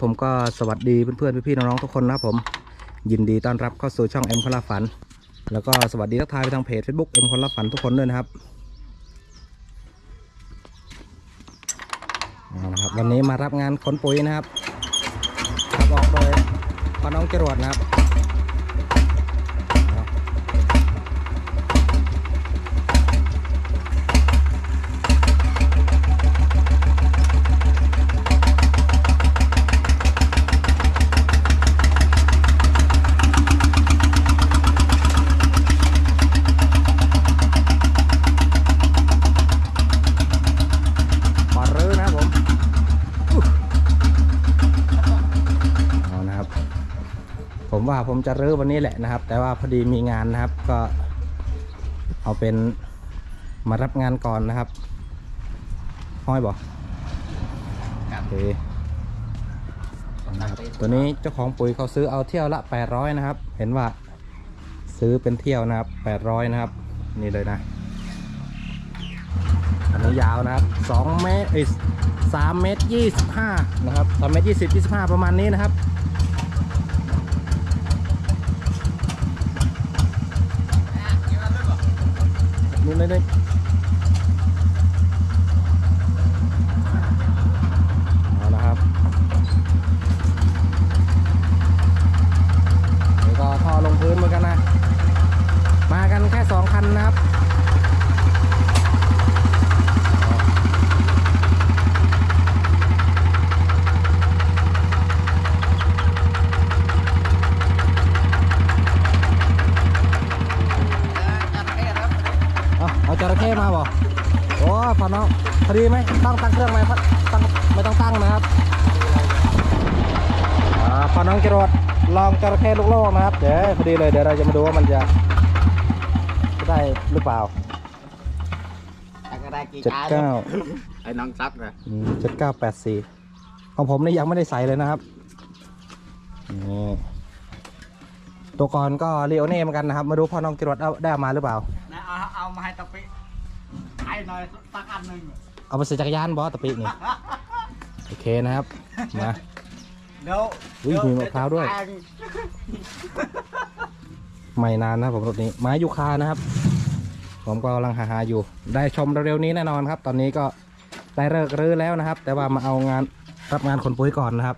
ผมก็สวัสดีเพื่อนๆพี่ๆน้องๆทุกคนนะครับผมยินดีต้อนรับเข้าสู่ช่องเอ็มคนละฝัน แล้วก็สวัสดีทักทายไปทางเพจ Facebook เอ็มคนละฝันทุกคนด้วยนะครับเละครับวันนี้มารับงานขนปุ๋ยนะครับขับออกโดยพ่อน้องจรวดนะครับ ผมว่าผมจะรื้อวันนี้แหละนะครับ แต่ว่าพอดีมีงานนะครับ ก็เอาเป็นมารับงานก่อนนะครับ ห้อยบอกโอเคนะครับตัวนี้เจ้าของปุ๋ยเขาซื้อเอาเที่ยวละ 800 นะครับ เห็นว่าซื้อเป็นเที่ยวนะครับ 800 นะครับ นี่เลยนะอันนี้ยาวนะครับ 2 เมตรเอ้ย3เมตร25นะครับ3เมตร20 25ประมาณนี้นะครับ นู่น อ่าพอน้องจรวดลองจระเข้ลูกโลกนะครับ เดี๋ยวพอดีเลยเดี๋ยวเราจะมาดูว่ามันจะจะได้หรือเปล่าอะไรกี่เจ็ดกาเก้าไอ้น้องซับนะเจ็ดเก้าแปดสี่ของผมนี่ยังไม่ได้ใส่เลยนะครับนี่ตัวก่อนก็เรียวเน่เหมือนกันนะครับ มาดูพ่อน้องจรวดเอาได้เอามาหรือเปล่านะเอาเอามาให้ตะปิให้หน่อยสักอันหนึ่งเอาไปใส่จักรยานบอสตะปีนี่โอเคนะครับมา เดี๋ยวอุ๊ยมีมะพร้าวด้วยแป้งไม่นานนะครับผมรถนี้ไม้ยูคานะครับ ผมก็กำลังหาๆอยู่ ได้ชมเร็วๆนี้แน่นอนครับ ตอนนี้ก็ได้เลิกรื้อแล้วนะครับ แต่ว่ามาเอางานรับงานขนปุ๋ยก่อนนะครับ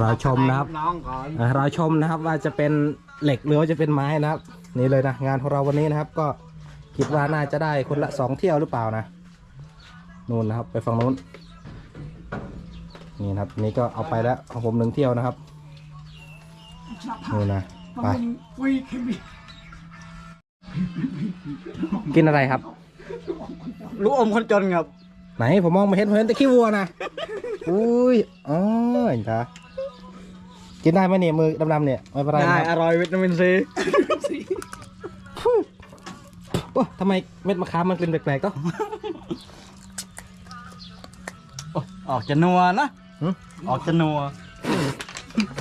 รอชมนะครับน้องก่อนอะรอชมนะครับว่าจะเป็นเหล็กหรือว่าจะเป็นไม้นะครับ นี่เลยนะงานของเราวันนี้นะครับ ก็คิดว่าน่าจะได้คนละสองเที่ยวหรือเปล่านะนู่นนะครับ ไปฝั่งนู้น นี่นะครับนี่ก็เอาไปแล้วของผมหนึ่งเที่ยวนะครับนู่นนะไปวีคิมิกินอะไรครับ ลูกอมคนจนครับ ไหนผมมองไม่เห็นผมเห็นแต่ขี้วัวนะอุ้ยอ๋อเห็นจ้ากินได้ไหมเนี่ยมือดำๆเนี่ยไม่เป็นไรได้นะคอรับร่อยวิตามินซีโอ้ทำไมเม็ดมะขามมันกลิ่นแปลกๆก็ออกจะนัวนะหึ ออกจะนัว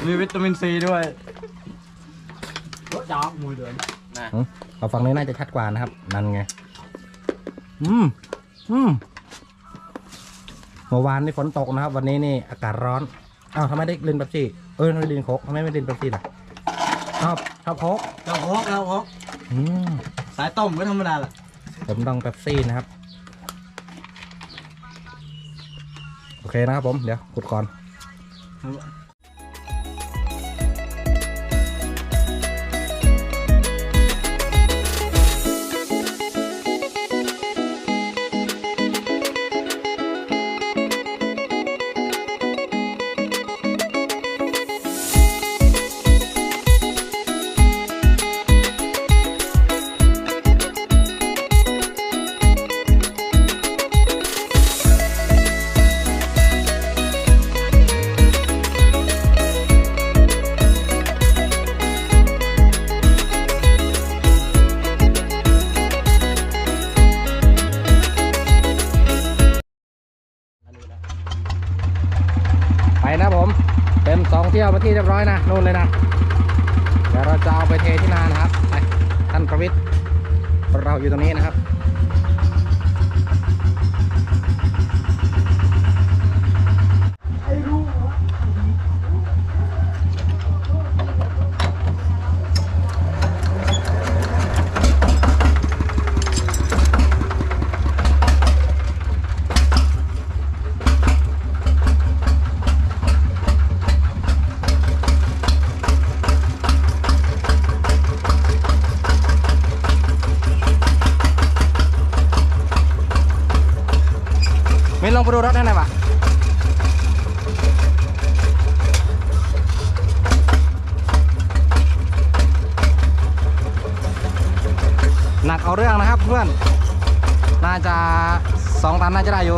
มีวิตามินซีด้วยรสจอกมวยเดือนนะอืมเอาฝั่งนี้น่าจะชัดกว่านะครับ นั่นไง อืม อืมเมื่อวานนี่ฝนตกนะครับ วันนี้นี่อากาศร้อน อ้าวทำไมได้ลินเป๊ปซี่เออทำไมลินโคกทำไมไม่ลินเป๊ปซี่ล่ะชอบชอบโคกเราพกเราพกอืมสายต้มก็ธรรมดาล่ะผมต้องเป๊ปซี่นะครับ เคนะครับผม เดี๋ยวขุดก่อน นะครับ มินลงไปดูรถนั่ไหนวะหนักเอาเรื่องนะครับเพื่อน น่าจะสองตันน่าจะได้อยู่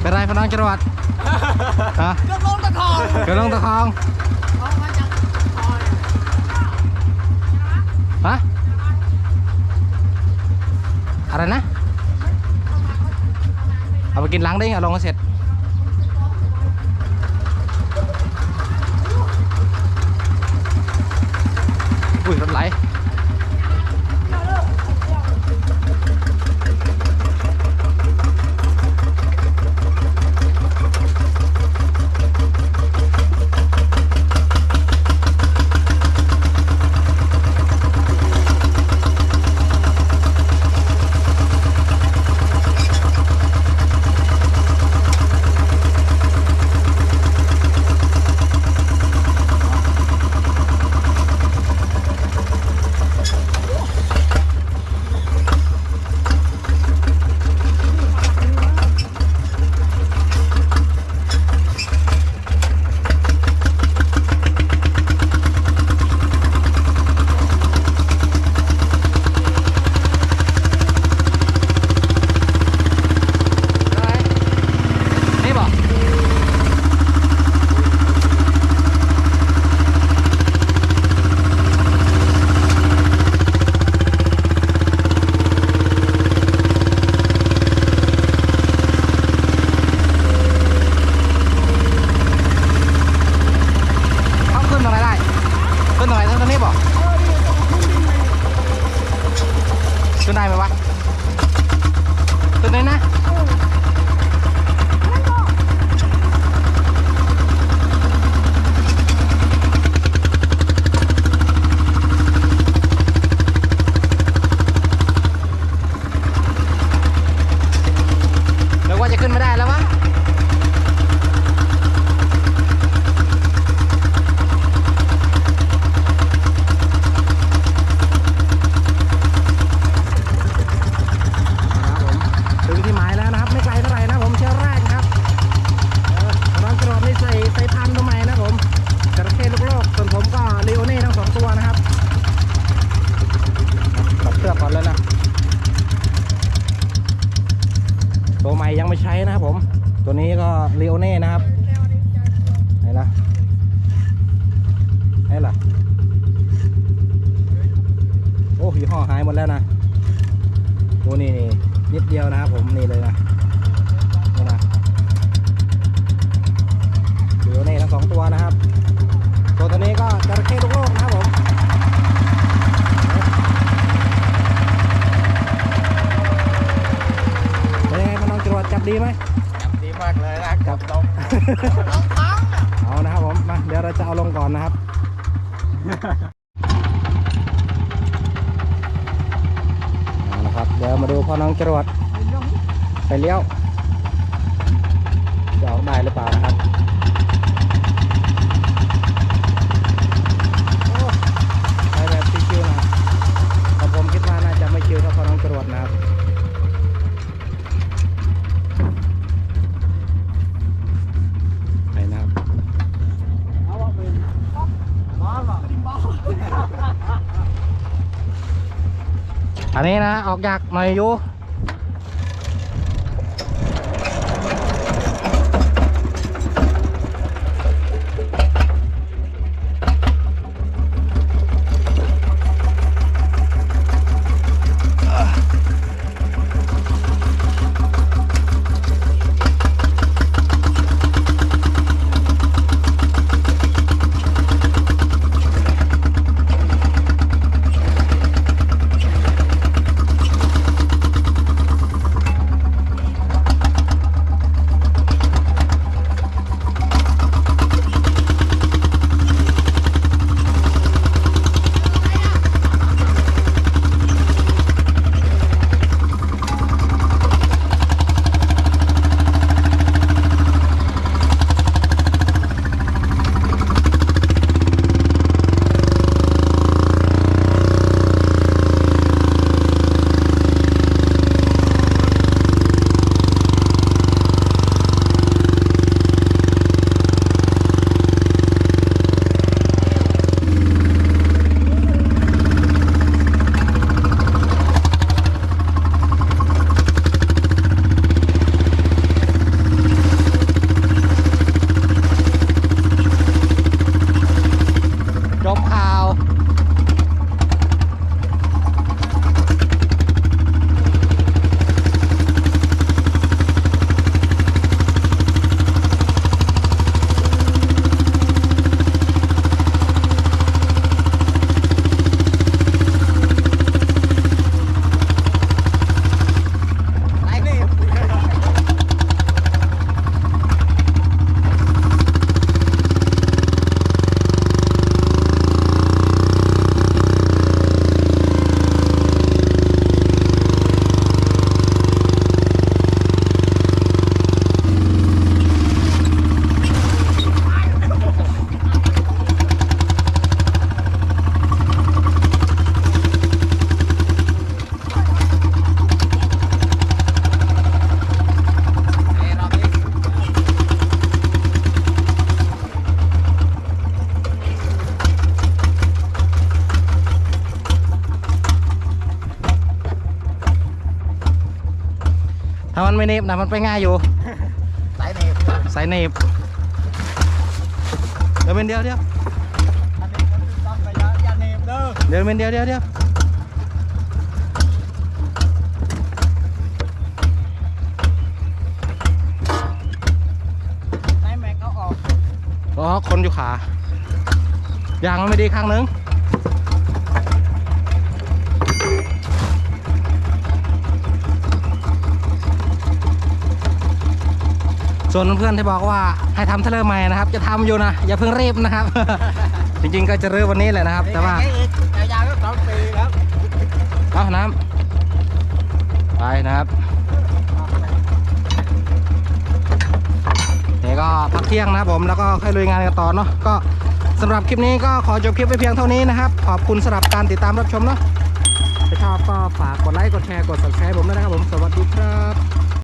เป็นไรพน้องจรวดฮะเกือบลงตะคองเกือบลงตะคองฮะอะไรนะ เอาไปกินล้างได้เหรอลองเสร็จอุ้ยรถไหล เอานะครับผมมาเดี๋ยวเราจะเอาลงก่อนนะครับเอาละครับ เดี๋ยวมาดูพ่อน้องจรวดไปเลี้ยว จะออกได้หรือเปล่านะครับโอ้ไปแบบชิวๆนะครับแต่ผมคิดว่าน่าจะไม่ชิวเท่าพ่อน้องจรวดนะครับ ไปนะครับ อั นี้นะ ออกยากหน่อยอยู่ ไม่เน็บนะมันไปง่ายอยู่สายเหน็บใส่เน็บเดี๋ยวเป็นเดียวเดียวอันนี้มันต้องระยะอย่าเหน็บเด้อเดี๋ยวเป็นเดียวเดียวเดียวไอ้แม็กเอาออกอ๋อคนอยู่ขายางมันไม่ดีข้างนึง ส่วนเพื่อนๆที่บอกว่าให้ทำเทเลอร์ใหม่นะครับ จะทำอยู่นะ อย่าเพิ่งรีบนะครับ จริงๆก็จะรื้อวันนี้แหละนะครับ แต่ว่าไอ้อีกยาวๆก็สองปีครับเอาน้ำไปนะครับนี่ก็พักเที่ยงนะครับผมแล้วก็ค่อยลุยงานกันต่อเนาะก็สำหรับคลิปนี้ก็ขอจบคลิปไปเพียงเท่านี้นะครับ ขอบคุณสำหรับการติดตามรับชมเนาะถ้าชอบก็ฝากกดไลค์กดแชร์กด subscribe ผมด้วยนะครับผมสวัสดีครับ